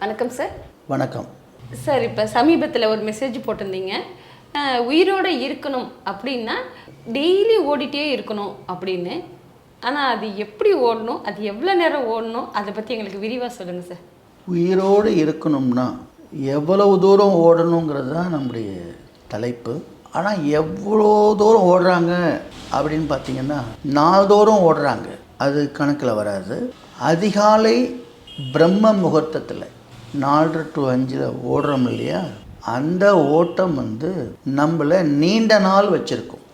வணக்கம் சார் வணக்கம். சார் இப்போ சமீபத்தில் ஒரு மெசேஜ் போட்டிருந்தீங்க. உயிரோட இருக்கணும் அப்படின்னா டெய்லி ஓடிட்டே இருக்கணும் அப்படின்னு. ஆனால் அது எப்படி ஓடணும்? அது எவ்வளோ நேரம் ஓடணும்? அதை பற்றி எங்களுக்கு விரிவாக சொல்லுங்கள் சார் உயிரோடு இருக்கணும்னா எவ்வளவு தூரம் ஓடணுங்கிறது தான் நம்முடைய தலைப்பு. ஆனால் எவ்வளோ தூரம் ஓடுறாங்க அப்படின்னு பார்த்தீங்கன்னா நாள்தோறும் ஓடுறாங்க. அது கணக்கில் வராது. அதிகாலை பிரம்ம முகூர்த்தத்தில் நாலு டு அஞ்சில் ஓடுறோம் இல்லையா? அந்த ஓட்டம் வந்து நம்மளை நீண்ட நாள் வச்சுருக்கும்.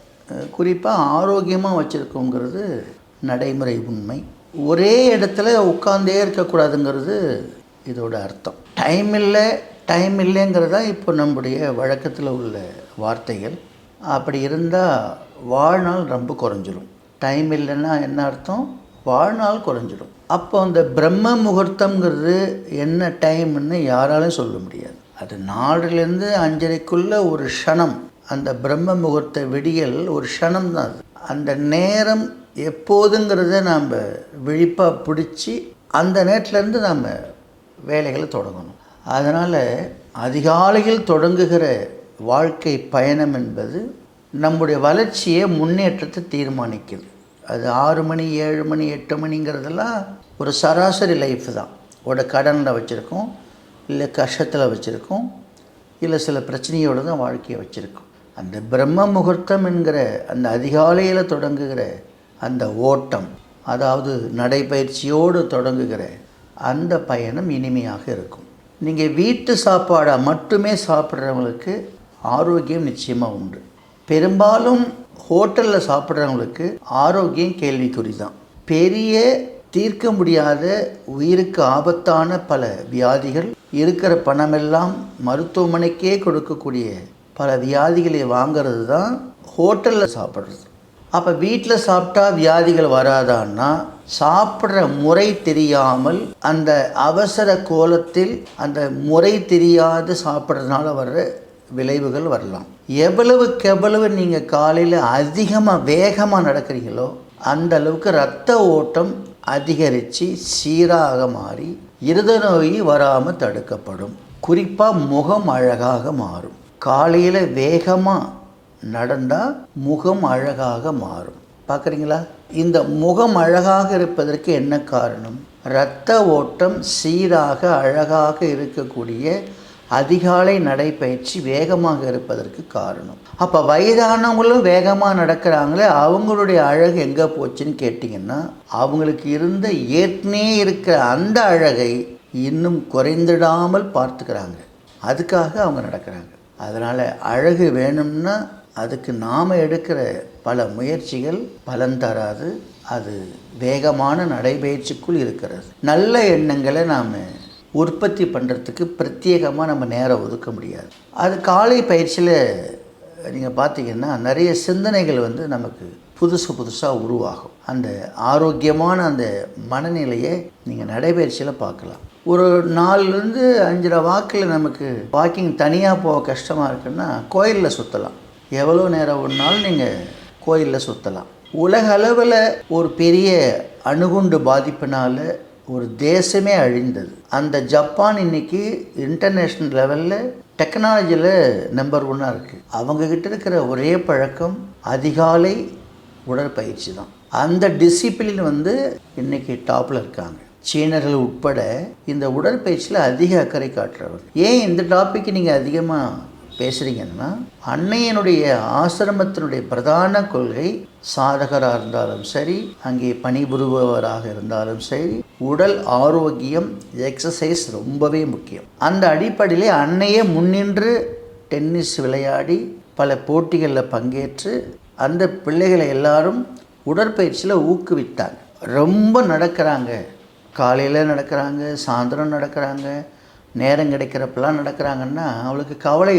குறிப்பாக ஆரோக்கியமாக வச்சுருக்கோங்கிறது நடைமுறை உண்மை. ஒரே இடத்துல உட்காந்தே இருக்கக்கூடாதுங்கிறது இதோட அர்த்தம். டைம் இல்லை டைம் இல்லைங்கிறது தான் இப்போ நம்முடைய வழக்கத்தில் உள்ள வார்த்தைகள். அப்படி இருந்தால் வாழ்நாள் ரொம்ப குறைஞ்சிரும். டைம் இல்லைன்னா என்ன அர்த்தம்? வாழ்நாள் குறைஞ்சிடும். அப்போ அந்த பிரம்ம முகூர்த்தம்ங்கிறது என்ன டைம்னு யாராலும் சொல்ல முடியாது. அது நாலுலேருந்து அஞ்சரைக்குள்ள ஒரு க்ஷணம். அந்த பிரம்ம முகூர்த்த விடியல் ஒரு க்ஷணம் தான் அது. அந்த நேரம் எப்போதுங்கிறத நாம் விழிப்பாக பிடிச்சி அந்த நேரத்துலேருந்து நாம் வேலைகளை தொடங்கணும். அதனால் அதிகாலையில் தொடங்குகிற வாழ்க்கை பயணம் என்பது நம்முடைய வளர்ச்சியை முன்னேற்றத்தை தீர்மானிக்குது. அது ஆறு மணி ஏழு மணி எட்டு மணிங்கிறதெல்லாம் ஒரு சராசரி லைஃப் தான். ஒரு கடனில் வச்சுருக்கோம் இல்லை கஷ்டத்தில் வச்சுருக்கோம் இல்லை சில பிரச்சனையோடு தான் வாழ்க்கையை வச்சுருக்கோம். அந்த பிரம்ம முகூர்த்தம் என்கிற அந்த அதிகாலையில் தொடங்குகிற அந்த ஓட்டம் அதாவது நடைபயிற்சியோடு தொடங்குகிற அந்த பயணம் இனிமையாக இருக்கும். நீங்கள் வீட்டு சாப்பாடை மட்டுமே சாப்பிட்றவங்களுக்கு ஆரோக்கியம் நிச்சயமாக உண்டு. பெரும்பாலும் ஹோட்டலில் சாப்பிட்றவங்களுக்கு ஆரோக்கியம் கேள்விக்குறி தான். பெரிய தீர்க்க முடியாத உயிருக்கு ஆபத்தான பல வியாதிகள் இருக்கிற பணமெல்லாம் மருத்துவமனைக்கே கொடுக்கக்கூடிய பல வியாதிகளை வாங்கிறது தான் ஹோட்டலில் சாப்பிட்றது. அப்போ வீட்டில் சாப்பிட்டா வியாதிகள் வராதான்னா சாப்பிட்ற முறை தெரியாமல் அந்த அவசர கோலத்தில் அந்த முறை தெரியாது சாப்பிட்றதுனால வர்ற விளைவுகள் வரலாம். எவ்வளவுக்கு எவ்வளவு நீங்கள் காலையில் அதிகமாக வேகமாக நடக்கிறீங்களோ அந்த அளவுக்கு ரத்த ஓட்டம் அதிகரித்து சீராக மாறி இருத நோய் வராமல் தடுக்கப்படும். குறிப்பாக முகம் அழகாக மாறும். காலையில் வேகமாக நடந்தால் முகம் அழகாக மாறும். பார்க்குறீங்களா இந்த முகம் அழகாக இருப்பதற்கு என்ன காரணம்? இரத்த ஓட்டம் சீராக அழகாக இருக்கக்கூடிய அதிகாலை நடைப்பயிற்சி வேகமாக இருப்பதற்கு காரணம். அப்போ வயதானவங்களும் வேகமாக நடக்கிறாங்களே அவங்களுடைய அழகு எங்கே போச்சுன்னு கேட்டிங்கன்னா அவங்களுக்கு இருந்த ஏற்கனவே இருக்கிற அந்த அழகை இன்னும் குறைந்திடாமல் பார்த்துக்கிறாங்க. அதுக்காக அவங்க நடக்கிறாங்க. அதனால் அழகு வேணும்னா அதுக்கு நாம் எடுக்கிற பல முயற்சிகள் பலன் தராது. அது வேகமான நடைபயிற்சிக்குள் இருக்கிறது. நல்ல எண்ணங்களை நாம் உற்பத்தி பண்ணுறதுக்கு பிரத்யேகமாக நம்ம நேரம் ஒதுக்க முடியாது. அது காலை பயிற்சியில் நீங்கள் பார்த்தீங்கன்னா நிறைய சிந்தனைகள் வந்து நமக்கு புதுசு புதுசாக உருவாகும். அந்த ஆரோக்கியமான அந்த மனநிலையை நீங்கள் நடைபயிற்சியில் பார்க்கலாம். ஒரு நாலுலேருந்து அஞ்சரை வாக்கில் நமக்கு வாக்கிங் தனியாக போக கஷ்டமாக இருக்குன்னா கோயிலில் சுற்றலாம் எவ்வளோ நேரம் ஒன்றாலும் நீங்கள் கோயிலில் சுற்றலாம் உலக அளவில் ஒரு பெரிய அணுகுண்டு பாதிப்பினால் ஒரு தேசமே அழிந்தது. அந்த ஜப்பான் இன்னைக்கு இன்டர்நேஷ்னல் லெவலில் டெக்னாலஜியில் நம்பர் ஒன்னாக இருக்குது அவங்கக்கிட்ட இருக்கிற ஒரே பழக்கம் அதிகாலை உடற்பயிற்சி தான். அந்த டிசிப்ளின் வந்து இன்றைக்கி டாப்பில் இருக்காங்க. சீனர்கள் உட்பட இந்த உடற்பயிற்சியில் அதிக அக்கறை காட்டுறவர். ஏன் இந்த டாப்பிக்கு நீங்கள் அதிகமாக பேசுகிறீங்கன்னா அன்னையனுடைய ஆசிரமத்தினுடைய பிரதான கொள்கை சாதகராக இருந்தாலும் சரி அங்கே பணிபுரிபவராக இருந்தாலும் சரி உடல் ஆரோக்கியம் எக்ஸசைஸ் ரொம்பவே முக்கியம். அந்த அடிப்படையிலே அன்னையே முன்னின்று டென்னிஸ் விளையாடி பல போட்டிகளில் பங்கேற்று அந்த பிள்ளைகளை எல்லாரும் உடற்பயிற்சியில் ஊக்குவித்தாங்க. ரொம்ப நடக்கிறாங்க. காலையில் நடக்கிறாங்க சாயந்தரம் நடக்கிறாங்க நேரம் கிடைக்கிறப்பெல்லாம் நடக்கிறாங்கன்னா அவளுக்கு கவலை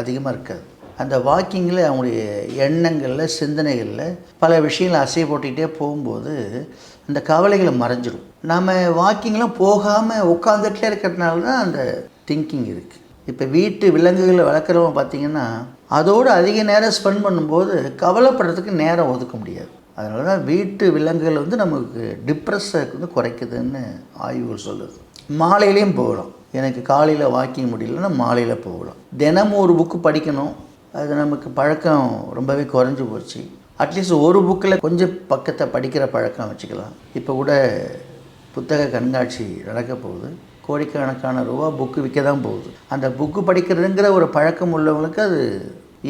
அதிகமாக இருக்காது. அந்த வாக்கிங்கில் அவங்களுடைய எண்ணங்களில் சிந்தனைகளில் பல விஷயங்களை அசை போட்டுக்கிட்டே போகும்போது அந்த கவலைகளை மறைஞ்சிடும் நம்ம வாக்கிங்லாம் போகாமல் உட்காந்துட்டே இருக்கிறதுனால தான் அந்த திங்கிங் இருக்குது இப்போ வீட்டு விலங்குகளை வளர்க்குறவங்க பார்த்தீங்கன்னா அதோடு அதிக நேரம் ஸ்பெண்ட் பண்ணும்போது கவலைப்படுறதுக்கு நேரம் ஒதுக்க முடியாது. அதனால தான் வீட்டு விலங்குகள் வந்து நமக்கு டிப்ரெஸ்ஸை வந்து குறைக்குதுன்னு ஆய்வுகள் சொல்லுது. மாலையிலையும் போகலாம். எனக்கு காலையில் வாக்கிங் முடியலன்னா மாலையில் போகலாம். தினமும் ஒரு புக்கு படிக்கணும். அது நமக்கு பழக்கம் ரொம்பவே குறைஞ்சி போச்சு. அட்லீஸ்ட் ஒரு புக்கில் கொஞ்சம் பக்கத்தை படிக்கிற பழக்கம் வச்சுக்கலாம். இப்போ கூட புத்தக கண்காட்சி நடக்க போகுது. கோடிக்கணக்கான ரூபா புக்கு விற்க தான் போகுது. அந்த புக்கு படிக்கிறதுங்கிற ஒரு பழக்கம் உள்ளவங்களுக்கு அது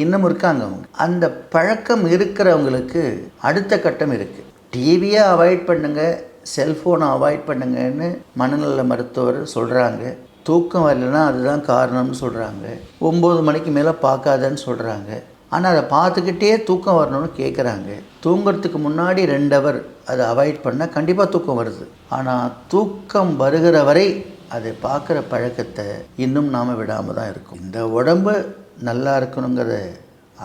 இன்னும் இருக்காங்க அவங்க. அந்த பழக்கம் இருக்கிறவங்களுக்கு அடுத்த கட்டம் இருக்குது டிவியை அவாய்ட் பண்ணுங்கள் செல்ஃபோனை அவாய்ட் பண்ணுங்கன்னு மனநல மருத்துவர் சொல்கிறாங்க தூக்கம் வரலன்னா அதுதான் காரணம்னு சொல்கிறாங்க ஒம்பது மணிக்கு மேலே பார்க்காதன்னு சொல்கிறாங்க ஆனால் அதை பார்த்துக்கிட்டே தூக்கம் வரணும்னு கேட்குறாங்க தூங்குறதுக்கு முன்னாடி ரெண்டு ஹவர் அதை அவாய்ட் பண்ணால் கண்டிப்பாக தூக்கம் வருது. ஆனால் தூக்கம் வருகிற வரை அதை பார்க்குற பழக்கத்தை இன்னும் நாம் விடாமல் தான் இருக்கும். இந்த உடம்பு நல்லா இருக்கணுங்கிற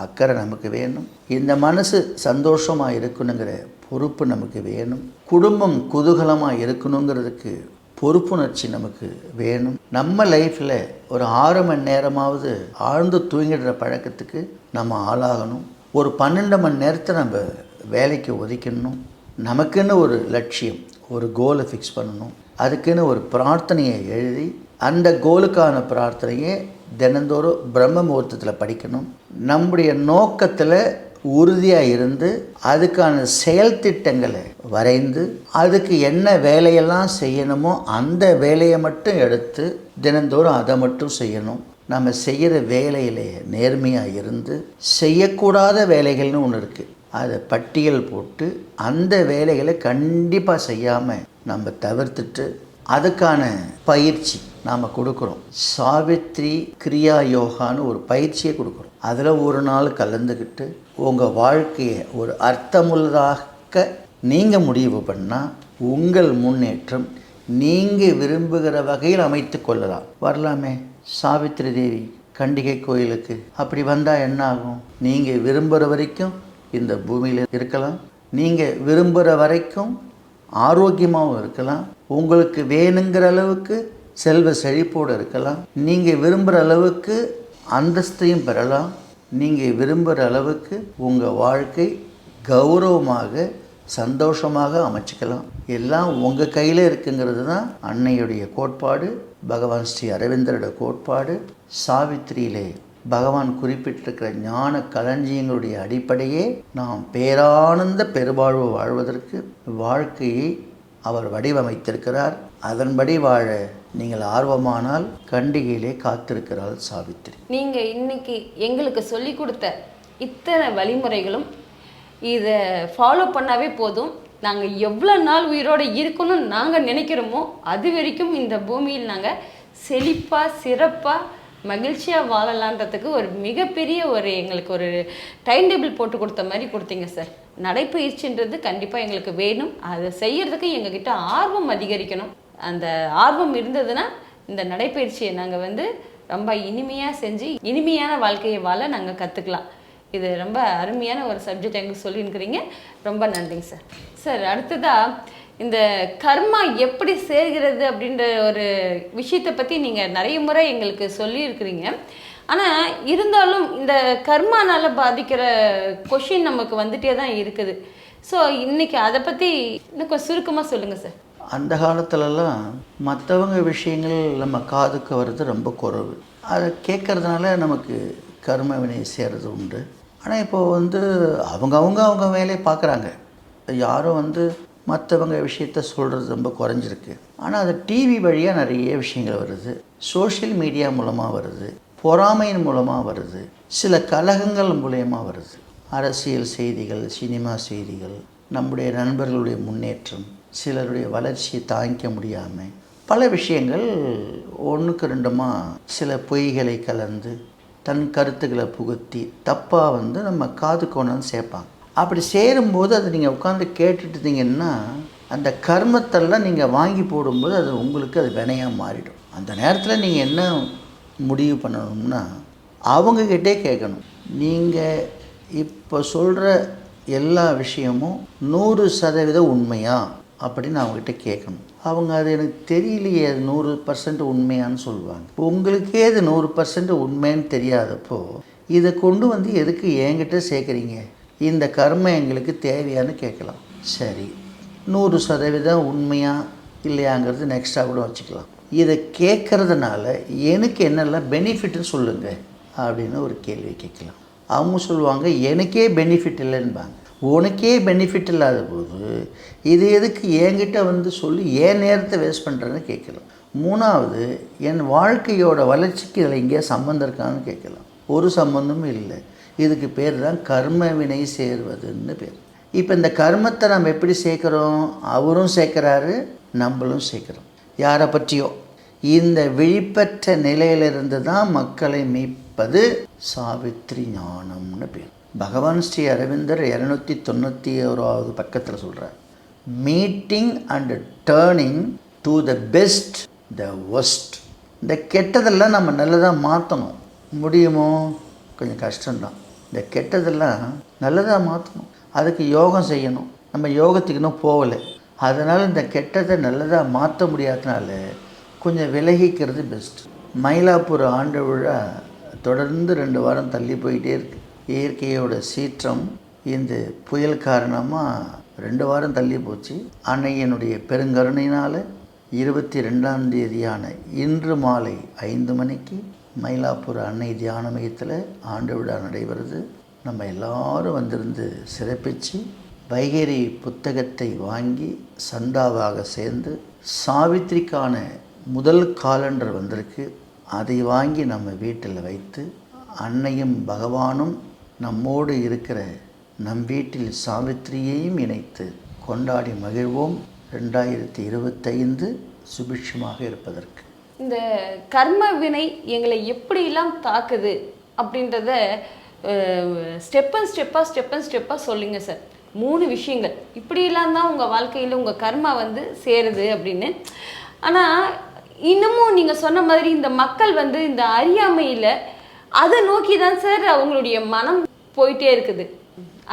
அக்கறை நமக்கு வேணும். இந்த மனசு சந்தோஷமாக இருக்கணுங்கிற பொறுப்பு நமக்கு வேணும். குடும்பம் குதூகலமாக இருக்கணுங்கிறதுக்கு பொறுப்புணர்ச்சி நமக்கு வேணும். நம்ம லைஃப்பில் ஒரு ஆறு மணி நேரமாவது ஆழ்ந்து தூங்கிடுற பழக்கத்துக்கு நம்ம ஆளாகணும். ஒரு பன்னெண்டு மணி நேரத்தை நம்ம வேலைக்கு ஒதுக்கணும் நமக்குன்னு ஒரு லட்சியம் ஒரு கோலை ஃபிக்ஸ் பண்ணணும். அதுக்குன்னு ஒரு பிரார்த்தனையை எழுதி அந்த கோலுக்கான பிரார்த்தனையை தினந்தோறும் பிரம்ம முகூர்த்தத்தில் படிக்கணும். நம்முடைய நோக்கத்தில் உறுதியாக இருந்து அதுக்கான செயல் திட்டங்களை வரைந்து அதுக்கு என்ன வேலையெல்லாம் செய்யணுமோ அந்த வேலையை மட்டும் எடுத்து தினந்தோறும் அதை மட்டும் செய்யணும். நம்ம செய்கிற வேலையிலே நேர்மையாக இருந்து செய்யக்கூடாத வேலைகள்னு ஒன்று இருக்குது அதை பட்டியல் போட்டு அந்த வேலைகளை கண்டிப்பாக செய்யாமல் நம்ம தவிர்த்துட்டு அதுக்கான பயிற்சி நாம் கொடுக்குறோம். சாவித்ரி கிரியா யோகான்னு ஒரு பயிற்சியை கொடுக்குறோம். அதில் ஒரு நாள் கலந்துக்கிட்டு உங்கள் வாழ்க்கையை ஒரு அர்த்தமுள்ளதாக நீங்கள் முடிவு பண்ணால் உங்கள் முன்னேற்றம் நீங்கள் விரும்புகிற வகையில் அமைத்து கொள்ளலாம். வரலாமே சாவித்ரி தேவி கண்டிகை கோயிலுக்கு அப்படி வந்தால் என்ன ஆகும் நீங்கள் விரும்புகிற வரைக்கும் இந்த பூமியில் இருக்கலாம். நீங்கள் விரும்புகிற வரைக்கும் ஆரோக்கியமாகவும் இருக்கலாம். உங்களுக்கு வேணுங்கிற அளவுக்கு செல்வ செழிப்போடு இருக்கலாம். நீங்கள் விரும்புகிற அளவுக்கு அந்தஸ்தையும் பெறலாம். நீங்கள் விரும்புகிற அளவுக்கு உங்கள் வாழ்க்கை கௌரவமாக சந்தோஷமாக அமைச்சிக்கலாம். எல்லாம் உங்கள் கையில் இருக்குங்கிறது தான் அன்னையுடைய கோட்பாடு பகவான் ஸ்ரீ அரவிந்தரோட கோட்பாடு. சாவித்திரியிலே பகவான் குறிப்பிட்டிருக்கிற ஞான களஞ்சியங்களுடைய அடிப்படையே நாம் பேரானந்த பெருவாழ்வு வாழ்வதற்கு வாழ்க்கையை அவர் வடிவமைத்திருக்கிறார். அதன்படி வாழ நீங்கள் ஆர்வமானால் கண்டிகையிலே காத்திருக்கிறாள் சாவித்திரி. நீங்க இன்னைக்கு எங்களுக்கு சொல்லி கொடுத்த இத்தனை வழிமுறைகளும் இதை ஃபாலோ பண்ணாவே போதும். நாங்கள் எவ்வளோ நாள் உயிரோடு இருக்கணும்னு நாங்கள் நினைக்கிறோமோ அது வரைக்கும் இந்த பூமியில் நாங்கள் செழிப்பாக சிறப்பாக மகிழ்ச்சியாக வாழலான்றதுக்கு ஒரு மிகப்பெரிய ஒரு எங்களுக்கு ஒரு டைம் டேபிள் போட்டு கொடுத்த மாதிரி கொடுத்தீங்க சார். நடைப்பயிற்சின்றது கண்டிப்பாக எங்களுக்கு வேணும். அதை செய்யறதுக்கு எங்ககிட்ட ஆர்வம் அதிகரிக்கணும். அந்த ஆர்வம் இருந்ததுன்னா இந்த நடைப்பயிற்சியை நாங்கள் வந்து ரொம்ப இனிமையாக செஞ்சு இனிமையான வாழ்க்கையை வாழ நாங்கள் கற்றுக்கலாம் இது ரொம்ப அருமையான ஒரு சப்ஜெக்ட் எங்களுக்கு சொல்லியிருக்கிறீங்க. ரொம்ப நன்றிங்க சார் சார் அடுத்ததாக இந்த கர்மா எப்படி சேர்கிறது அப்படின்ற ஒரு விஷயத்தை பற்றி நீங்கள் நிறைய முறை எங்களுக்கு சொல்லியிருக்கிறீங்க. ஆனால் இருந்தாலும் இந்த கர்மானால் பாதிக்கிற கொஷின் நமக்கு வந்துட்டே தான் இருக்குது. ஸோ இன்னைக்கு அதை பற்றி இன்னும் கொஞ்சம் சுருக்கமாக சொல்லுங்கள் சார் அந்த காலத்துலலாம் மற்றவங்க விஷயங்கள் நம்ம காதுக்கு வர்றது ரொம்ப குறைவு. அதை கேட்குறதுனால நமக்கு கர்ம வினை சேர்றது உண்டு. ஆனால் இப்போது வந்து அவங்க அவங்க அவங்க வேலையை பார்க்குறாங்க. யாரும் வந்து மற்றவங்க விஷயத்த சொல்கிறது ரொம்ப குறைஞ்சிருக்கு. ஆனால் அது டிவி வழியாக நிறைய விஷயங்கள் வருது. சோஷியல் மீடியா மூலமாக வருது. பொறாமையின் மூலமாக வருது. சில கலகங்கள் மூலயமா வருது. அரசியல் செய்திகள் சினிமா செய்திகள் நம்முடைய நண்பர்களுடைய முன்னேற்றம் சிலருடைய வளர்ச்சியை தாங்கிக்க முடியாமல் பல விஷயங்கள் ஒன்றுக்கு ரெண்டுமா சில பொய்களை கலந்து தன் கருத்துக்களை புகுத்தி தப்பாக வந்து நம்ம காது கொண்டாந்து சேர்ப்பாங்க. அப்படி சேரும்போது அதை நீங்கள் உட்காந்து கேட்டுட்டு இருந்தீங்கன்னா அந்த கர்மத்தெல்லாம் நீங்கள் வாங்கி போடும்போது அது உங்களுக்கு அது வினையாக மாறிடும். அந்த நேரத்தில் நீங்கள் என்ன முடிவு பண்ணணும்னா அவங்கக்கிட்டே கேட்கணும். நீங்கள் இப்போ சொல்கிற எல்லா விஷயமும் நூறு சதவீதம் உண்மையாக அப்படின்னு அவங்ககிட்ட கேட்கணும். அவங்க அது எனக்கு தெரியலையே அது நூறு பர்சன்ட் உண்மையான்னு சொல்லுவாங்க. உங்களுக்கே அது நூறு பர்சன்ட் உண்மைன்னு தெரியாதப்போ இதை கொண்டு வந்து எதுக்கு என்கிட்ட சேர்க்குறீங்க? இந்த கர்மம் எங்களுக்கு தேவையான்னு கேட்கலாம். சரி. நூறு சதவீதம் உண்மையாக இல்லையாங்கிறது நெக்ஸ்ட்டாக கூட வச்சுக்கலாம். இதை கேட்குறதுனால எனக்கு என்னெல்லாம் பெனிஃபிட்னு சொல்லுங்கள் அப்படின்னு ஒரு கேள்வி கேட்கலாம். அவங்க சொல்லுவாங்க எனக்கே பெனிஃபிட் இல்லைன்பாங்க. உனக்கே பெனிஃபிட் இல்லாத போது இது எதுக்கு என்கிட்ட வந்து சொல்லி ஏன் நேரத்தை வேஸ்ட் பண்ணுறேன்னு கேட்கலாம். மூணாவது என் வாழ்க்கையோட வளர்ச்சிக்கு இதில் எங்கேயா சம்மந்தம் இருக்கான்னு கேட்கலாம். ஒரு சம்மந்தமும் இல்லை. இதுக்கு பேர் தான் கர்ம வினை சேர்வதுன்னு பேர். இப்போ இந்த கர்மத்தை நம்ம எப்படி சேர்க்குறோம்? அவரும் சேர்க்குறாரு நம்மளும் சேர்க்குறோம். யாரை பற்றியோ. இந்த விழிப்பற்ற நிலையிலிருந்து தான் மக்களை மீட்பது சாவித்ரி ஞானம்னு பேர். பகவான் ஸ்ரீ அரவிந்தர் இரநூத்தி தொண்ணூற்றி ஓராவது பக்கத்தில் சொல்கிறார் meeting and turning to the best the worst இந்த கெட்டதெல்லாம் நம்ம நல்லதாக மாற்றணும் முடியுமோ? கொஞ்சம் கஷ்டம்தான். இந்த கெட்டதெல்லாம் நல்லதாக மாற்றணும் அதுக்கு யோகம் செய்யணும். நம்ம யோகத்துக்கு இன்னும் போகலை. அதனால் இந்த கெட்டதை நல்லதாக மாற்ற முடியாதனால கொஞ்சம் விலகிக்கிறது பெஸ்ட் மயிலாப்பூர் ஆண்டு விழா தொடர்ந்து ரெண்டு வாரம் தள்ளி போயிட்டே இருக்குது இயற்கையோட சீற்றம் இந்த புயல் காரணமாக ரெண்டு வாரம் தள்ளி போச்சு. அன்னையனுடைய பெருங்கருணையினால் இருபத்தி ரெண்டாம் தேதியான இன்று மாலை ஐந்து மணிக்கு மயிலாப்பூர் அன்னை தியான மையத்தில் ஆண்டு விழா நடைபெறுது. நம்ம எல்லாரும் வந்திருந்து சிறப்பித்து வைகரி புத்தகத்தை வாங்கி சந்தாவாக சேர்ந்து சாவித்திரிக்கான முதல் காலண்டர் வந்திருக்கு. அதை வாங்கி நம்ம வீட்டில் வைத்து அன்னையும் பகவானும் நம்மோடு இருக்கிற நம் வீட்டில் சாவித்திரியையும் இணைத்து கொண்டாடி மகிழ்வோம். ரெண்டாயிரத்தி இருபத்தைந்து சுபிட்சமாக இருப்பதற்கு. இந்த கர்ம வினை எங்களை எப்படியெல்லாம் தாக்குது அப்படின்றத ஸ்டெப் அண்ட் ஸ்டெப்பாக ஸ்டெப் அண்ட் ஸ்டெப்பாக சொல்லுங்க சார். மூணு விஷயங்கள். இப்படியெல்லாம் தான் உங்கள் வாழ்க்கையில் உங்கள் கர்மா வந்து சேருது அப்படின்னு. ஆனால் இன்னமும் நீங்கள் சொன்ன மாதிரி இந்த மக்கள் வந்து இந்த அறியாமையில் அதை நோக்கி தான் சார் அவங்களுடைய மனம் போயிட்டே இருக்குது.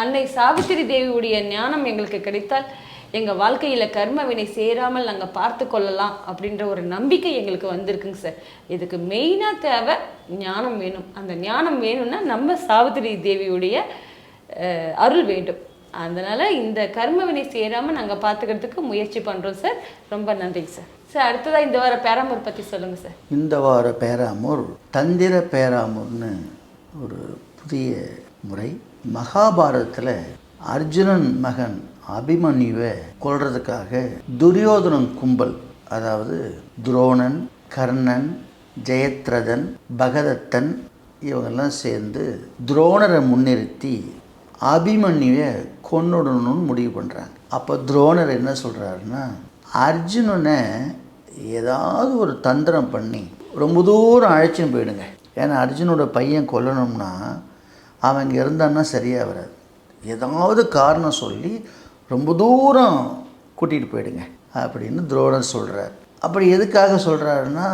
அன்னை சாவித்திரி தேவியுடைய ஞானம் எங்களுக்கு கிடைத்தால் எங்கள் வாழ்க்கையில் கர்ம வினை சேராமல் நாங்கள் பார்த்து கொள்ளலாம் அப்படின்ற ஒரு நம்பிக்கை எங்களுக்கு வந்திருக்குங்க சார். இதுக்கு மெயினாக தேவை ஞானம் வேணும். அந்த ஞானம் வேணும்னா நம்ம சாவித்திரி தேவியுடைய அருள் வேண்டும். அதனால் இந்த கர்ம வினை சேராமல் நாங்கள் பார்த்துக்கிறதுக்கு முயற்சி பண்ணுறோம் சார். ரொம்ப நன்றிங்க சார். சார் அடுத்ததாக இந்த வார பேராமூர் பற்றி சொல்லுங்கள் சார் இந்த வார பேராமூர் தந்திர பேராமூர்னு ஒரு புதிய முறை. மகாபாரதத்தில் அர்ஜுனன் மகன் அபிமன்யுவை கொள்றதுக்காக துரியோதனன் கும்பல் அதாவது துரோணன் கர்ணன் ஜெயத்ரதன் பகதத்தன் இவங்கெல்லாம் சேர்ந்து துரோணரை முன்னிறுத்தி அபிமன்யுவை கொன்னுடணும்னு முடிவு பண்ணுறாங்க அப்போ துரோணர் என்ன சொல்கிறாருன்னா அர்ஜுனனை ஏதாவது ஒரு தந்திரம் பண்ணி ரொம்ப தூரம் அழைச்சின்னு போயிடுங்க. ஏன்னா அர்ஜுனோட பையன் கொல்லணும்னா அவன் இங்கே இருந்தான்னா சரியாக வராது. ஏதாவது காரணம் சொல்லி ரொம்ப தூரம் கூட்டிகிட்டு போயிடுங்க அப்படின்னு துரோணர் சொல்கிறார் அப்படி எதுக்காக சொல்கிறாருன்னா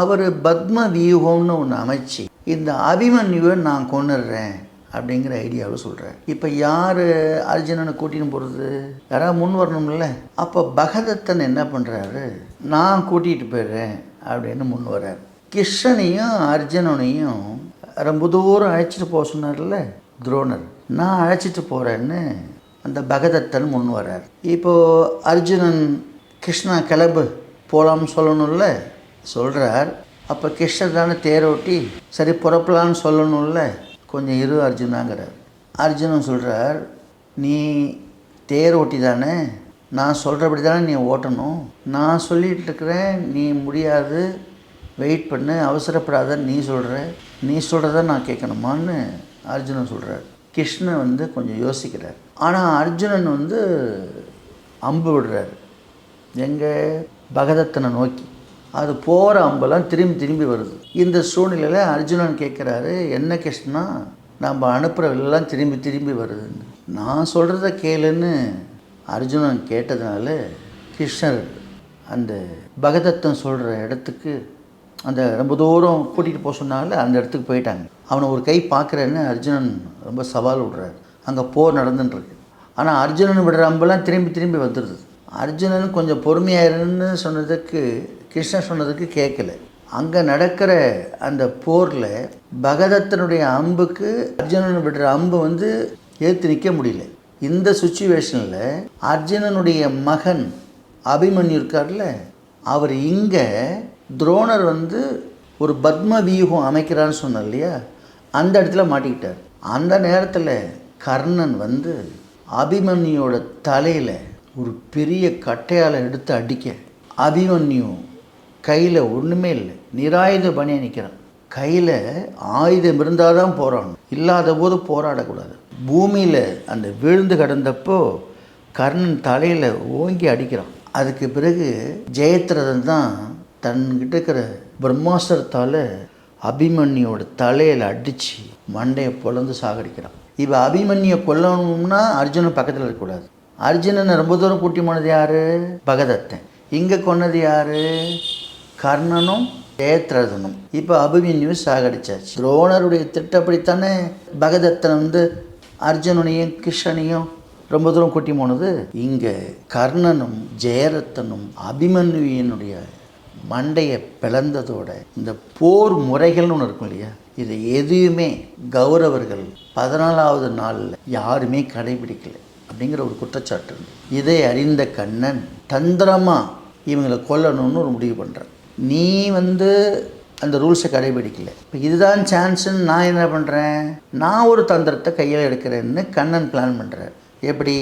அவர் பத்ம வியூகம்னு ஒன்று அமைச்சு இந்த அபிமன்யுவை நான் கொண்டுடுறேன் அப்படிங்கிற ஐடியாவில் சொல்கிறார் இப்போ யார் அர்ஜுனனை கூட்டின்னு போகிறது யாராவது முன் வரணும்ல. அப்போ பகதத்தன் என்ன பண்ணுறாரு நான் கூட்டிகிட்டு போயிடுறேன் அப்படின்னு முன் வர்றார். கிருஷ்ணனையும் அர்ஜுனனையும் ரொம்ப தூரம் அழைச்சிட்டு போக சொன்னார்ல துரோணர். நான் அழைச்சிட்டு போகிறேன்னு அந்த பகதத்தன் முன் வர்றார். இப்போது அர்ஜுனன் கிருஷ்ணா கிளம்பு போகலாம்னு சொல்லணும்ல? சொல்கிறார் அப்போ கிருஷ்ணர் தானே தேரோட்டி சரி புறப்பலான்னு சொல்லணும்ல? கொஞ்சம் இரு அர்ஜுனாங்கிறார். அர்ஜுனன் சொல்கிறார் நீ தேர் ஓட்டி தானே நான் சொல்கிறபடி தானே நீ ஓட்டணும். நான் சொல்லிகிட்டு இருக்கிறேன் நீ முடியாது. வெயிட் பண்ணு அவசரப்படாத நீ சொல்கிற நீ சொல்கிறத நான் கேட்கணுமான்னு அர்ஜுனன் சொல்கிறார் கிருஷ்ணன் வந்து கொஞ்சம் யோசிக்கிறார். ஆனால் அர்ஜுனன் வந்து அம்பு விடுறாரு. எங்கள் பகதத்தனை நோக்கி. அது போகிற அம்பெல்லாம் திரும்பி திரும்பி வருது. இந்த சூழ்நிலையில் அர்ஜுனன் கேட்குறாரு என்ன கிருஷ்ணா நம்ம அனுப்புகிறவெல்லாம் திரும்பி திரும்பி வருதுன்னு. நான் சொல்கிறத கேளுன்னு அர்ஜுனன் கேட்டதுனால கிருஷ்ணர் அந்த பகதத்தன் சொல்கிற இடத்துக்கு அந்த ரொம்ப தூரம் கூட்டிகிட்டு போக சொன்னால அந்த இடத்துக்கு போயிட்டாங்க. அவனை ஒரு கை பார்க்குறேன்னு அர்ஜுனன் ரொம்ப சவால் விடுறாரு. அங்கே போர் நடந்துட்டுருக்கு ஆனால் அர்ஜுனன் விடுற அம்பெல்லாம் திரும்பி திரும்பி வந்துடுது அர்ஜுனன் கொஞ்சம் பொறுமையாயிருன்னு சொன்னதுக்கு கிருஷ்ணன் சொன்னதுக்கு கேட்கல. அங்கே நடக்கிற அந்த போரில் பகதத்தனுடைய அம்புக்கு அர்ஜுனன் விடுற அம்பு வந்து ஏற்று நிற்க முடியல. இந்த சுச்சுவேஷனில் அர்ஜுனனுடைய மகன் அபிமன்யு இருக்கார்ல அவர் இங்கே துரோணர் வந்து ஒரு பத்ம வியூகம் அமைக்கிறான்னு சொன்னார் இல்லையா? அந்த இடத்துல மாட்டிக்கிட்டார். அந்த நேரத்தில் கர்ணன் வந்து அபிமன்யோட தலையில் ஒரு பெரிய கட்டையால் எடுத்து அடிக்க. அபிமன்யு கையில் ஒன்றுமே இல்லை. நிராயுத பணியை நிற்கிறான் கையில் ஆயுதம் இருந்தால் தான் போராடணும் இல்லாத போது போராடக்கூடாது. பூமியில் அந்த விழுந்து கிடந்தப்போ கர்ணன் தலையில் ஓங்கி அடிக்கிறான். அதுக்கு பிறகு ஜெயத்ரதன் தான் தன்கிட்ட இருக்கிற பிரம்மாஸ்திரத்தால் அபிமன்யோட தலையில் அடித்து மண்டையை பொழந்து சாகடிக்கிறான். இப்போ அபிமன்யை கொல்லணும்னா அர்ஜுனன் பக்கத்தில் இருக்கக்கூடாது. அர்ஜுனனை ரொம்ப தூரம் கூட்டி போனது யார்? பகதத்தன். இங்கே கொன்னது யார்? கர்ணனும் ஏத்ரதனும் இப்போ அபிமன்யு சாகடிச்சாச்சு. துரோணருடைய திட்டப்படித்தானே பகதத்தன் வந்து அர்ஜுனனையும் கிருஷ்ணனையும் ரொம்ப தூரம் கூட்டி போனது. இங்கே கர்ணனும் ஜெயரத்தனும் அபிமன்யுவினுடைய மண்டையை பிளந்ததோட இந்த போர் முறைகள்னு ஒன்று இருக்கும் இல்லையா? இது எதையுமே கௌரவர்கள் பதினாலாவது நாளில் யாருமே கடைபிடிக்கலை அப்படிங்கிற ஒரு குற்றச்சாட்டு இதை அறிந்த கண்ணன் தந்திரமாக இவங்களை கொல்லணும்னு ஒரு முடிவு பண்ணுறான் நீ வந்து அந்த ரூல்ஸை கடைபிடிக்கல. இப்போ இதுதான் சான்ஸுன்னு நான் என்ன பண்ணுறேன் நான் ஒரு தந்திரத்தை கையில் எடுக்கிறேன்னு கண்ணன் பிளான் பண்ணுறேன் எப்படி?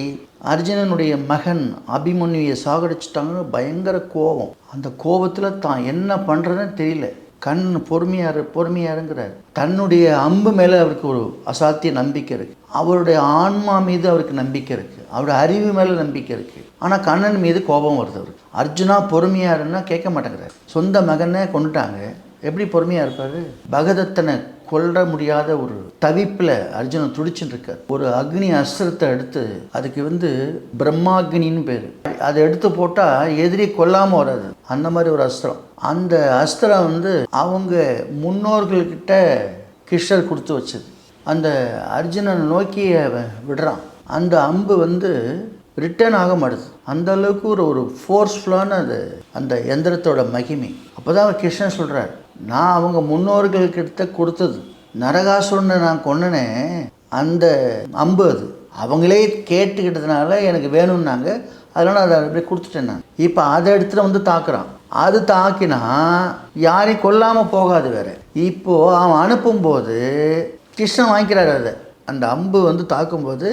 அர்ஜுனனுடைய மகன் அபிமன்யுவை சாகடிச்சிட்டாங்கன்னு பயங்கர கோபம். அந்த கோபத்தில் தான் என்ன பண்ணுறதுன்னு தெரியல. கண் பொறுமையாரு பொறுமையாருங்கிறார் தன்னுடைய அம்பு மேலே அவருக்கு ஒரு அசாத்திய நம்பிக்கை இருக்குது அவருடைய ஆன்மா மீது அவருக்கு நம்பிக்கை இருக்குது அவருடைய அறிவு மேலே நம்பிக்கை இருக்குது ஆனால் கண்ணன் மீது கோபம் வருது அவருக்கு. அர்ஜுனா பொறுமையாருன்னா கேட்க மாட்டேங்கிறார். சொந்த மகனை கொண்டுட்டாங்க எப்படி பொறுமையாக இருப்பார்? பகதத்தனை கொல்ல முடியாத ஒரு தவிப்பில் அர்ஜுனன் துடிச்சுட்டு இருக்கார். ஒரு அக்னி அஸ்திரத்தை எடுத்து அதுக்கு வந்து பிரம்மாக்னின்னு பேர். அதை எடுத்து போட்டால் எதிரி கொல்லாமல் வராது. அந்த மாதிரி ஒரு அஸ்திரம். அந்த அஸ்திரம் வந்து அவங்க முன்னோர்கள்கிட்ட கிருஷ்ணர் கொடுத்து வச்சது. அந்த அர்ஜுனனை நோக்கி விடுறான். அந்த அம்பு வந்து ரிட்டர்ன் ஆக மாட்டுது. அந்த அளவுக்கு ஒரு ஒரு ஃபோர்ஸ்ஃபுல்லான அது அந்த எந்திரத்தோட மகிமை. அப்போ தான் கிருஷ்ணன் சொல்கிறார் நான் அவங்க முன்னோர்கள்கிட்ட கொடுத்தது நரகாசுரனை நான் கொன்னனே அந்த அம்பு அது. அவங்களே கேட்டுக்கிட்டதுனால எனக்கு வேணும்னாங்க அதனால் அதை அப்படியே கொடுத்துட்டேன் நான். இப்போ அதை இடத்துல வந்து தாக்குறான். அது தாக்கினா யாரையும் கொல்லாமல் போகாது வேறு. இப்போது அவன் அனுப்பும்போது கிருஷ்ணன் வாங்கிக்கிறாரு அதை. அந்த அம்பு வந்து தாக்கும்போது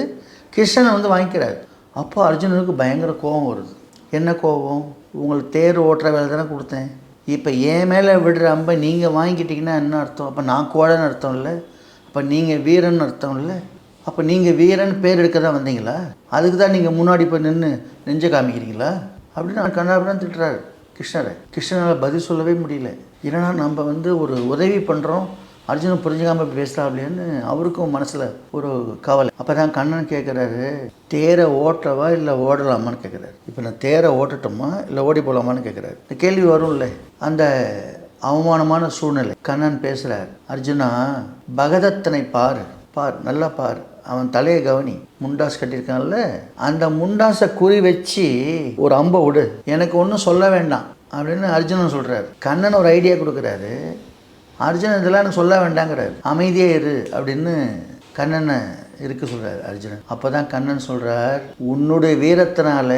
கிருஷ்ணனை வந்து வாங்கிக்கிறார். அப்போ அர்ஜுனனுக்கு பயங்கர கோபம் வருது. என்ன கோபம்? உங்களுக்கு தேர் ஓட்டுற வேலை தானே கொடுத்தேன். இப்போ என் மேலே விடுற அம்பை நீங்கள் வாங்கிக்கிட்டீங்கன்னா என்ன அர்த்தம்? அப்போ நான் கோடன்னு அர்த்தம் இல்லை. அப்போ நீங்கள் வீரன் அர்த்தம் இல்லை. அப்போ நீங்கள் வீரன் பேர் எடுக்க தான் வந்தீங்களா? அதுக்கு தான் நீங்கள் முன்னாடி போய் நின்று நெஞ்ச காமிக்கிறீங்களா? அப்படின்னு கண்ணாபுரம் திட்டுறாரு கிருஷ்ணரை. கிருஷ்ணனால் பதில் சொல்லவே முடியல. ஏன்னா நம்ம வந்து ஒரு உதவி பண்ணுறோம். அர்ஜுனும் புரிஞ்சுக்காம இப்படி பேசலாம்லேன்னு அவருக்கும் மனசில் ஒரு கவலை. அப்போ தான் கண்ணன் கேட்குறாரு தேரை ஓட்டவா இல்லை ஓடலாமான்னு கேட்குறாரு இப்போ நான் தேரை ஓட்டட்டுமா இல்லை ஓடி போகலாமான்னு கேட்குறாரு இந்த கேள்வி வரும்ல. அந்த அவமானமான சூழ்நிலை. கண்ணன் பேசுகிறார் அர்ஜுனா பகதத்தனை பார். பார் நல்லா பார். அவன் தலையை கவனி. முண்டாஸ் கட்டியிருக்கான்ல. அந்த முண்டாஸை குறி வச்சு ஒரு அம்பை விடு. எனக்கு ஒன்றும் சொல்ல வேண்டாம். அப்படின்னு அர்ஜுனன் சொல்கிறார் கண்ணன் ஒரு ஐடியா கொடுக்குறாரு. அர்ஜுனன் இதெல்லாம் எனக்கு சொல்ல வேண்டாங்கிறார். அமைதியே இரு அப்படின்னு கண்ணனை இருக்க சொல்கிறார் அர்ஜுனன். அப்போ தான் கண்ணன் சொல்கிறார் உன்னுடைய வீரத்தினால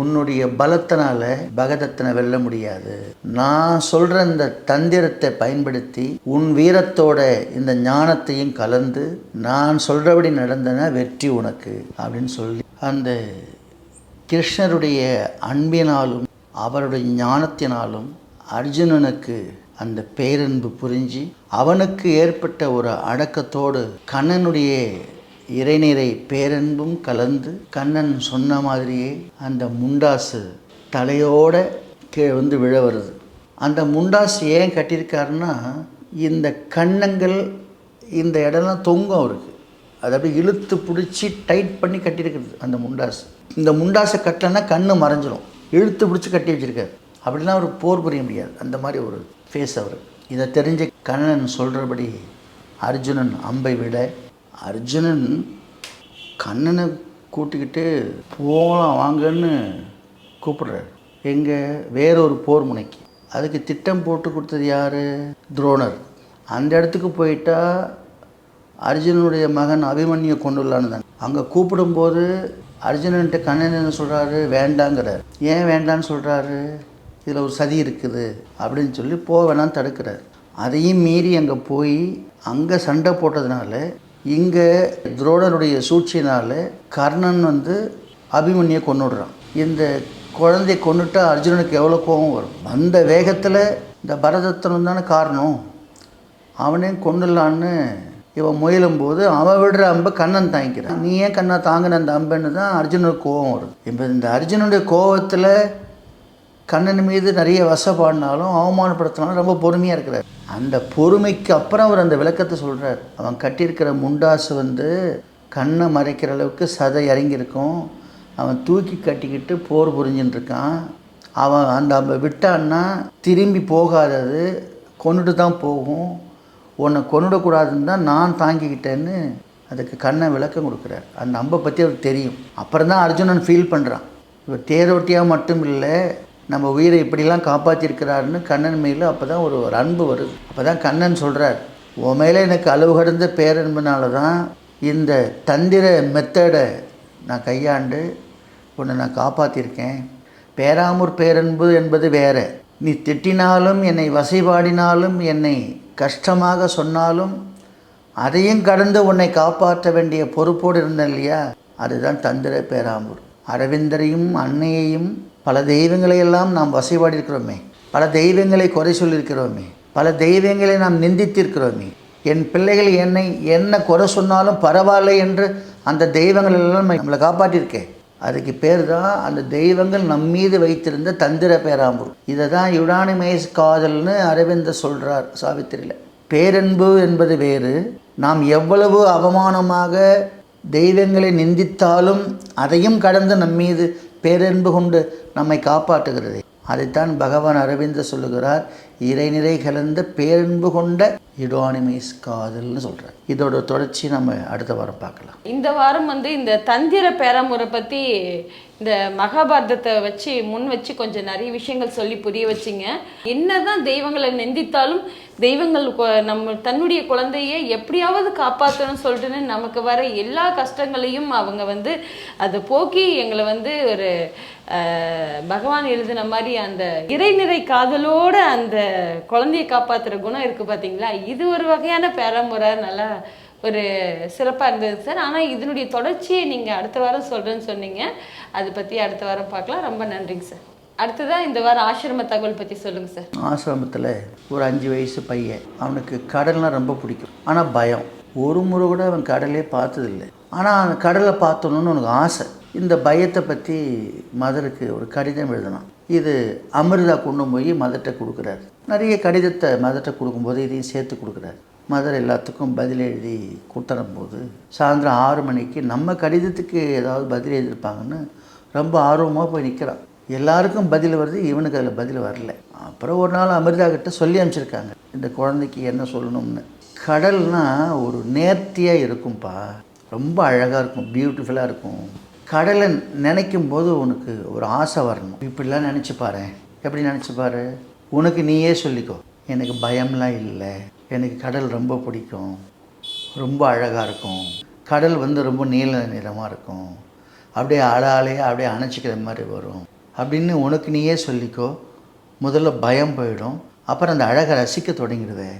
உன்னுடைய பலத்தினால பகதத்தனை வெல்ல முடியாது. நான் சொல்கிற இந்த தந்திரத்தை பயன்படுத்தி உன் வீரத்தோட இந்த ஞானத்தையும் கலந்து நான் சொல்கிறபடி நடந்தன வெற்றி உனக்கு அப்படின்னு சொல்லி அந்த கிருஷ்ணருடைய அன்பினாலும் அவருடைய ஞானத்தினாலும் அர்ஜுனனுக்கு அந்த பேரன்பு புரிஞ்சு அவனுக்கு ஏற்பட்ட ஒரு அடக்கத்தோடு கண்ணனுடைய இறைநிறை பேரன்பும் கலந்து கண்ணன் சொன்ன மாதிரியே அந்த முண்டாசு தலையோட கீழே வந்து விழ வருது. அந்த முண்டாசு ஏன் கட்டியிருக்காருன்னா இந்த கண்ணங்கள் இந்த இடம்லாம் தொங்கும் அவருக்கு. அதை அப்படியே இழுத்து பிடிச்சி டைட் பண்ணி கட்டியிருக்கிறது அந்த முண்டாசு. இந்த முண்டாசை கட்டலைன்னா கண்ணு மறைஞ்சிரும். இழுத்து பிடிச்சி கட்டி வச்சுருக்காரு. அப்படிலாம் அவர் போர் புரிய முடியாது. அந்த மாதிரி ஒரு ஃபேஸ் அவர். இதை தெரிஞ்ச கண்ணன் சொல்கிறபடி அர்ஜுனன் அம்பை விட அர்ஜுனன் கண்ணனை கூட்டிக்கிட்டு போகலாம் வாங்கன்னு கூப்பிடுறாரு. எங்கே வேறொரு போர் முனைக்கு. அதுக்கு திட்டம் போட்டு கொடுத்தது யார்? துரோணர். அந்த இடத்துக்கு போயிட்டா அர்ஜுனனுடைய மகன் அபிமன்யை கொண்டுள்ளான்னு தான். அங்கே கூப்பிடும்போது அர்ஜுனன்ட்ட கண்ணன் என்ன சொல்கிறாரு வேண்டாங்கிறார். ஏன் வேண்டான்னு சொல்கிறாரு இதில் ஒரு சதி இருக்குது அப்படின்னு சொல்லி போக வேணாம் தடுக்கிறார். அதையும் மீறி அங்கே போய் அங்கே சண்டை போட்டதுனால இங்கே துரோணருடைய சூழ்ச்சியினால் கர்ணன் வந்து அபிமன்யை கொண்டுடுறான் இந்த குழந்தைய கொண்டுட்டா அர்ஜுனனுக்கு எவ்வளோ கோபம் வரும்? அந்த வேகத்தில் இந்த பரதத்தனம் தானே காரணம். அவனையும் கொண்டுடலான்னு இவன் முயலும் போது அவன் விடுற அம்பை கண்ணன் தாங்கிக்கிறான். நீ ஏன் கண்ணா தாங்கின அந்த அம்புன்னு தான் அர்ஜுனனுக்கு கோபம் வரும் இப்போ இந்த அர்ஜுனனுடைய கோபத்தில் கண்ணன் மீது நிறைய வசப்பாடினாலும் அவமானப்படுத்தினாலும் ரொம்ப பொறுமையாக இருக்கிறார். அந்த பொறுமைக்கு அப்புறம் அவர் அந்த விளக்கத்தை சொல்கிறார் அவன் கட்டியிருக்கிற முண்டாசு வந்து கண்ணை மறைக்கிற அளவுக்கு சதை இறங்கியிருக்கும் அவன் தூக்கி கட்டிக்கிட்டு போர் புரிஞ்சுட்டுருக்கான் அவன் அந்த விட்டான்னா திரும்பி போகாதது கொண்டுட்டு தான் போகும். உன்னை கொண்டுடக்கூடாதுன்னு தான் நான் தாங்கிக்கிட்டேன்னு அதுக்கு கண்ணை விளக்கம் கொடுக்குறார். அந்த அம்பை பற்றி அவருக்கு தெரியும். அப்புறம் தான் அர்ஜுனன் ஃபீல் பண்ணுறான் இவர் தேரோட்டியாக மட்டும் இல்லை நம்ம உயிரை இப்படிலாம் காப்பாற்றிருக்கிறாருன்னு கண்ணன் மேலே அப்போ தான் ஒரு ஒரு அன்பு வருது. அப்போ தான் கண்ணன் சொல்கிறார் உன் மேலே எனக்கு அளவு கடந்த பேரன்புனால தான் இந்த தந்திர மெத்தடை நான் கையாண்டு உன்னை நான் காப்பாற்றிருக்கேன் பேராமூர் பேரன்பு என்பது வேற. நீ திட்டினாலும் என்னை வசைபாடினாலும் என்னை கஷ்டமாக சொன்னாலும் அதையும் கடந்து உன்னை காப்பாற்ற வேண்டிய பொறுப்போடு இருந்தேன் இல்லையா? அதுதான் தந்திர பேராமூர். அரவிந்தரையும் அன்னையையும் பல தெய்வங்களை எல்லாம் நாம் வசைபாடி இருக்கிறோமே பல தெய்வங்களை குறை சொல்லியிருக்கிறோமே பல தெய்வங்களை நாம் நிந்தித்திருக்கிறோமே. என் பிள்ளைகள் என்னை என்ன குறை சொன்னாலும் பரவாயில்லை என்று அந்த தெய்வங்கள் எல்லாம் நம்மளை காப்பாற்றியிருக்கேன் அதுக்கு பேர் தான் அந்த தெய்வங்கள் நம் மீது வைத்திருந்த தந்திர பேராம்பூர் இதை தான் யுடானிமேஸ் காதல்னு அரவிந்தர் சொல்கிறார் சாவித்திரியில் பேரன்பு என்பது வேறு. நாம் எவ்வளவு அவமானமாக தெய்வங்களை நிந்தித்தாலும் அதையும் கடந்து நம் மீது பேரன்பு கொண்டு நம்மை காப்பாற்றுகிறது. அதைத்தான் பகவான் அரவிந்த சொல்லுகிறார் இறைநிறை கலந்த பேரன்பு கொண்ட இடானிமைஸ் காதல்னு சொல்கிறார் இதோட தொடர்ச்சி நம்ம அடுத்த வாரம் பார்க்கலாம். இந்த வாரம் வந்து இந்த தந்திர பேரமுறை பற்றி இந்த மகாபாரதத்தை வச்சு முன் வச்சு கொஞ்சம் நிறைய விஷயங்கள் சொல்லி புரிய வச்சிங்க. என்னதான் தெய்வங்களை நிந்தித்தாலும் தெய்வங்கள் நம்ம தன்னுடைய குழந்தையை எப்படியாவது காப்பாற்றணும்னு சொல்லிட்டுன்னு நமக்கு வர எல்லா கஷ்டங்களையும் அவங்க வந்து அதை போக்கி எங்களை வந்து ஒரு பகவான் எழுதின மாதிரி அந்த இறைநிறை காதலோட அந்த குழந்தையை காப்பாத்துற குணம் இருக்கு பாத்தீங்களா? இது ஒரு வகையான பேரமுறை நல்லா ஒரு சிறப்பாக இருந்தது சார். ஆனால் இதனுடைய தொடர்ச்சியை நீங்கள் அடுத்த வாரம் சொல்கிறேன்னு சொன்னீங்க. அதை பற்றி அடுத்த வாரம் பார்க்கலாம். ரொம்ப நன்றிங்க சார். அடுத்ததாக இந்த வாரம் ஆசிரம தகவல் பற்றி சொல்லுங்கள் சார். ஆசிரமத்தில் ஒரு அஞ்சு வயசு பையன். அவனுக்கு கடல்னால் ரொம்ப பிடிக்கும். ஆனால் பயம். ஒரு முறை கூட அவன் கடலே பார்த்ததில்லை. ஆனால் அந்த கடலை பார்த்தணுன்னு அவனுக்கு ஆசை. இந்த பயத்தை பற்றி மதருக்கு ஒரு கடிதம் எழுதணும் இது அமிர்தா கொண்டு போய் மதர்கிட்ட கொடுக்குறாரு. நிறைய கடிதத்தை மதர்கிட்ட கொடுக்கும்போது இதையும் சேர்த்து கொடுக்குறாரு. மதர் எல்லாத்துக்கும் பதில் எழுதி கொடுத்துடும் போது சாயந்தரம் ஆறு மணிக்கு நம்ம கடிதத்துக்கு ஏதாவது பதில் எழுதியிருப்பாங்கன்னு ரொம்ப ஆர்வமாக போய் நிற்கிறான் எல்லாருக்கும் பதில் வருது இவனுக்கு அதில் பதில் வரல. அப்புறம் ஒரு நாள் அமிர்தா கிட்ட சொல்லி அனுப்பிச்சிருக்காங்க. இந்த குழந்தைக்கு என்ன சொல்லணும்னு. கடல்னால் ஒரு நேர்த்தியாக இருக்கும்ப்பா ரொம்ப அழகாக இருக்கும் பியூட்டிஃபுல்லாக இருக்கும். கடலை நினைக்கும் போது உனக்கு ஒரு ஆசை வரணும். இப்படிலாம் நினச்சி பாரு. எப்படி நினச்சி பாரு? உனக்கு நீயே சொல்லிக்கோ. எனக்கு பயம்லாம் இல்லை. எனக்கு கடல் ரொம்ப பிடிக்கும். ரொம்ப அழகாக இருக்கும். கடல் வந்து ரொம்ப நீல நிறமாக இருக்கும். அப்படியே அழாலே அப்படியே அணைச்சிக்கிற மாதிரி வரும். அப்படின்னு உனக்கு நீயே சொல்லிக்கோ. முதல்ல பயம் போயிடும். அப்புறம் அந்த அழகை ரசிக்க தொடங்கிடுது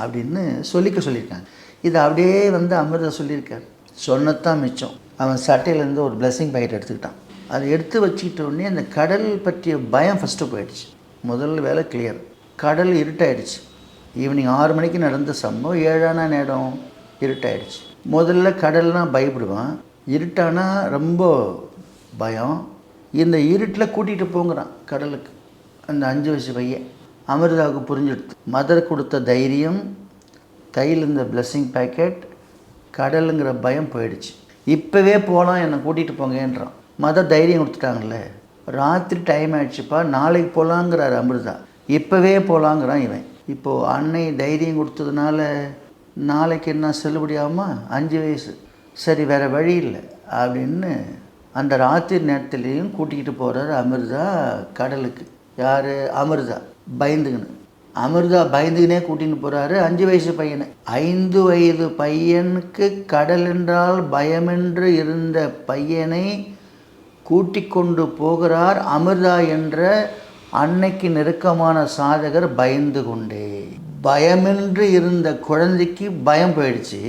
அப்படின்னு சொல்லிக்க சொல்லியிருக்காங்க. இது அப்படியே வந்து அமிர்த சொல்லியிருக்கார். சொன்னதான் மிச்சம். அவன் சட்டையிலேருந்து ஒரு பிளெஸ்ஸிங் பாக்கெட் எடுத்துக்கிட்டான். அதை எடுத்து வச்சுக்கிட்ட உடனே அந்த கடல் பற்றிய பயம் ஃபஸ்ட்டு போயிடுச்சு. முதல் வேலை கிளியர் கடல் இருட்டாயிடுச்சு. ஈவினிங் ஆறு மணிக்கு நடந்த சம்பவம் ஏழான நேரம் இருட்டாயிடுச்சு. முதல்ல கடல்லாம் பயப்படுவான். இருட்டானா ரொம்ப பயம். இந்த இருட்டில் கூட்டிகிட்டு போங்கிறான் கடலுக்கு. அந்த அஞ்சு வயசு பையன். அமிர்தாவுக்கு புரிஞ்சிடுது மதர் கொடுத்த தைரியம் கையில் இருந்த blessing பேக்கெட் கடலுங்கிற பயம் போயிடுச்சு. இப்போவே போகலாம் என்னை கூட்டிகிட்டு போங்கன்றான். மத தைரியம் கொடுத்துட்டாங்கல்ல. ராத்திரி டைம் ஆயிடுச்சுப்பா நாளைக்கு போகலாங்கிறார் அமிர்தா. இப்போவே போகலாங்கிறான் இவன். இப்போது அன்னை தைரியம் கொடுத்ததுனால நாளைக்கு என்ன செல்லுபடியாகுமா அஞ்சு வயசு. சரி வேறு வழி இல்லை அப்படின்னு அந்த ராத்திரி நேரத்துலேயும் கூட்டிக்கிட்டு போகிறார் அமிர்தா கடலுக்கு. யார்? அமிர்தா. பயந்துக்கணும் அமிர்தா பயந்துக்கினே கூட்டின்னு போகிறாரு அஞ்சு வயசு பையனை. ஐந்து வயது பையனுக்கு கடல் என்றால் பயமென்று இருந்த பையனை கூட்டி கொண்டு போகிறார். அமிர்தா என்ற அன்னைக்கு நெருக்கமான சாதகர் பயந்து கொண்டே. பயமென்று இருந்த குழந்தைக்கு பயம் போயிடுச்சு.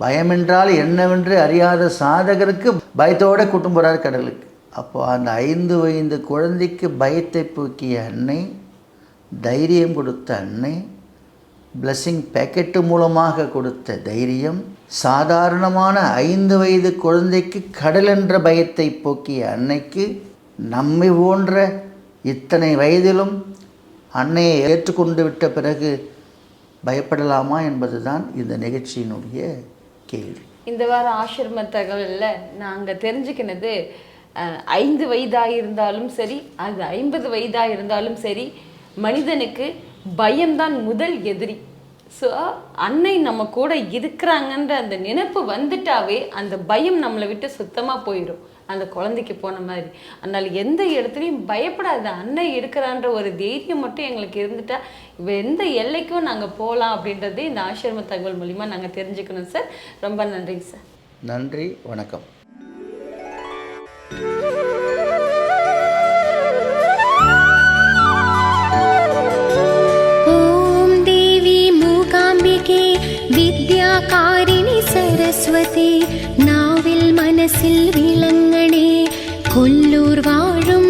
பயமென்றால் என்னவென்று அறியாத சாதகருக்கு பயத்தோடு கூட்டும் போகிறார் கடலுக்கு. அப்போ அந்த ஐந்து வயது குழந்தைக்கு பயத்தை போக்கிய அன்னை தைரியம் கொடுத்த அன்னை பிளஸ்ஸிங் பேக்கெட்டு மூலமாக கொடுத்த தைரியம் சாதாரணமான ஐந்து வயது குழந்தைக்கு கடல் என்ற பயத்தை போக்கிய அன்னைக்கு நம்மை போன்ற இத்தனை வயதிலும் அன்னையை ஏற்றுக்கொண்டு விட்ட பிறகு பயப்படலாமா என்பதுதான் இந்த நிகழ்ச்சியினுடைய கேள்வி. இந்த வார ஆசிரம தகவலில் நாங்கள் தெரிஞ்சுக்கினது ஐந்து வயதாக இருந்தாலும் சரி அது ஐம்பது வயதாக இருந்தாலும் சரி மனிதனுக்கு பயம்தான் முதல் எதிரி. ஸோ அன்னை நம்ம கூட இருக்கிறாங்கன்ற அந்த நினைப்பு வந்துட்டாவே அந்த பயம் நம்மளை விட்டு சுத்தமாக போயிடும் அந்த குழந்தைக்கு போன மாதிரி. அதனால் எந்த இடத்துலையும் பயப்படாத அன்னை இருக்கிறான்ற ஒரு தைரியம் மட்டும் எங்களுக்கு இருந்துட்டா எந்த எல்லைக்கும் நாங்கள் போகலாம் அப்படின்றதே இந்த ஆசிரம தகவல் மூலிமா நாங்கள் தெரிஞ்சுக்கணும் சார் ரொம்ப நன்றிங்க சார் நன்றி வணக்கம். വിദ്യാകാരിണി സരസ്വതി നാവിൽ മനസ്സിൽ വിളങ്ങണേ കൊല്ലൂർ വാഴും